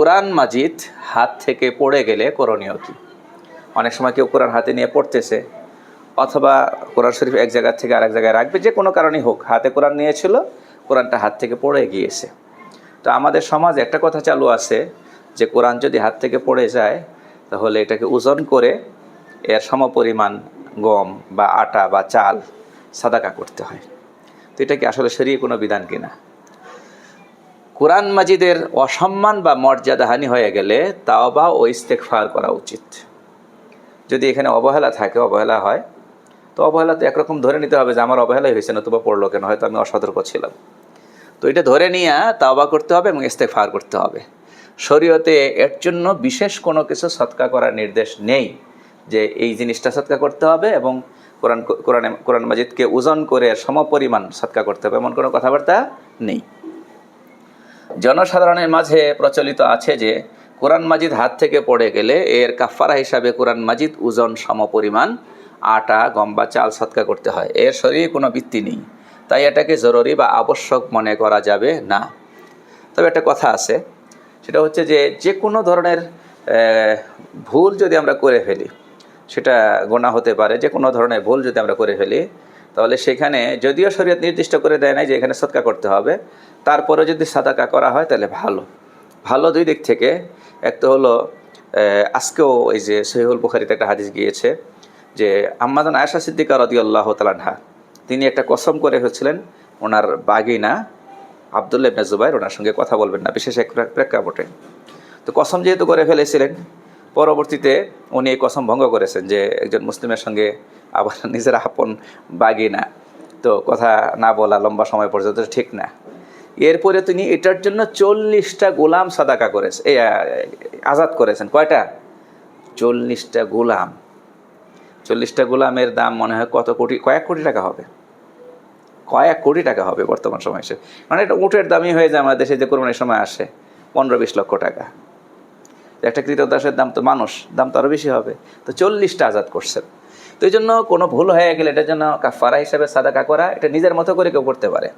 কোরআন মাজিদ হাত থেকে পড়ে গেলে করণীয় কি? অনেক সময় কেউ কোরআন হাতে নিয়ে পড়তেছে, অথবা কোরআন শরীফ এক জায়গা থেকে আরেক জায়গায় রাখবে, যে কোনো কারণেই হোক, হাতে কোরআন নিয়েছিল, কোরআনটা হাত থেকে পড়ে গিয়েছে। তো আমাদের সমাজ একটা কথা চালু আছে, যে কোরআন যদি হাত থেকে পড়ে যায়, তাহলে এটাকে ওজন করে এর সমপরিমাণ গম বা আটা বা চাল সাদাকা করতে হয়। তো এটা কি আসলে সরিয়ে কোনো বিধান কিনা? কোরআন মাজিদের অসম্মান বা মর্যাদাহানি হয়ে গেলে তাও তাওবা ও ইস্তেকফার করা উচিত। যদি এখানে অবহেলা থাকে, অবহেলা হয়, তো অবহেলা তো একরকম ধরে নিতে হবে যে আমার অবহেলাই হয়েছে না নতুবা পড়ল কেন? হয়তো আমি অসতর্ক ছিলাম। তো এটা ধরে নিয়ে তাওবা করতে হবে এবং ইস্তেকফার করতে হবে। শরীয়তে এর জন্য বিশেষ কোনো কিছু সৎকা করার নির্দেশ নেই যে এই জিনিসটা সৎকা করতে হবে এবং কোরআন, কোরআনে, কোরআন মাজিদকে ওজন করে সমপরিমাণ সৎকা করতে হবে, এমন কোনো কথাবার্তা নেই। জনসাধারণের মাঝে প্রচলিত আছে যে, কোরআন মাজিদ হাত থেকে পড়ে গেলে এর কাফারা হিসাবে কোরআন মাজিদ ওজন সমপরিমাণ, আটা গম বা চাল সৎকা করতে হয়। এর শরীরে কোনো বৃত্তি নেই। তাই এটাকে জরুরি বা আবশ্যক মনে করা যাবে না। তবে একটা কথা আছে, সেটা হচ্ছে যে যে কোনো ধরনের ভুল যদি আমরা করে ফেলি, সেটা গোনা হতে পারে। যে কোনো ধরনের ভুল যদি আমরা করে ফেলি তাহলে সেখানে যদিও শরীয়ত নির্দিষ্ট করে দেয় নাই যে এখানে সৎকা করতে হবে তারপরে যদি সাদাকা করা হয় তাহলে ভালো। ভালো দুই দিক থেকে। এক তো হলো আজকেও এই যে সহিহুল বুখারিতে একটা হাদিস গিয়েছে যে আম্মাদান আয়সা সিদ্দিকা রদি আল্লাহ তালানহা তিনি একটা কসম করে হচ্ছিলেন ওনার বাগিনা আবদুল্লাহ ইবনে জুবাইর ওনার সঙ্গে কথা বলবেন না, বিশেষ এক প্রেক্ষাপটে। তো কসম যেহেতু করে ফেলেছিলেন পরবর্তীতে উনি এই কসম ভঙ্গ করেছেন যে একজন মুসলিমের সঙ্গে আবার নিজের আপন বাগিনা। তো কথা না বলা লম্বা সময় পর্যন্ত ঠিক না। এরপরে তিনি এটার জন্য চল্লিশটা গোলাম সাদাকা করেছে আজাদ করেছেন। কয়টা? চল্লিশটা গোলাম। চল্লিশটা গোলামের দাম মনে হয় কত কোটি কয়েক কোটি টাকা হবে। কয়েক কোটি টাকা হবে বর্তমান সময়ে এসে মানে এটা উটের দামই হয়ে যায় আমাদের দেশে, যে কোরবানির সময় আসে। পনেরো বিশ লক্ষ টাকা। একটা কৃতদাসের দাম তো মানুষ, দাম তো আরও বেশি হবে। তো চল্লিশটা আজাদ করছেন। তো এই জন্য কোনো ভুল হয়ে গেলে এটার জন্য কাফারা হিসাবে সাদাকা করা, এটা নিজের মতো করে কেউ করতে পারে।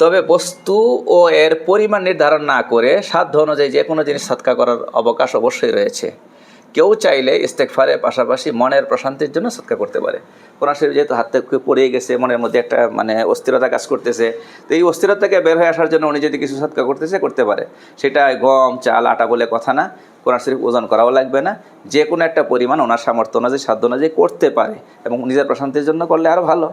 তবে বস্তু ও এর পরিমাণ নির্ধারণ না করে সাধ্য অনুযায়ী যে কোনো জিনিস সৎকা করার অবকাশ অবশ্যই রয়েছে। কেউ চাইলে ইস্তেকফারের পাশাপাশি মনের প্রশান্তির জন্য সৎকা করতে পারে। কোরআন শরীফ যেহেতু হাত থেকে পড়ে গেছে, মনের মধ্যে একটা মানে অস্থিরতা কাজ করতেছে। তো এই অস্থিরতা থেকে বের হয়ে আসার জন্য উনি যদি কিছু সৎকার করতেছে, করতে পারে। সেটা গম, চাল, আটা বলে কথা না। কোরআন শরীফ ওজন করাও লাগবে না। যে কোনো একটা পরিমাণ ওনার সামর্থ্য অনুযায়ী, সাধ্য অনুযায়ী করতে পারে এবং নিজের প্রশান্তির জন্য করলে আরও ভালো।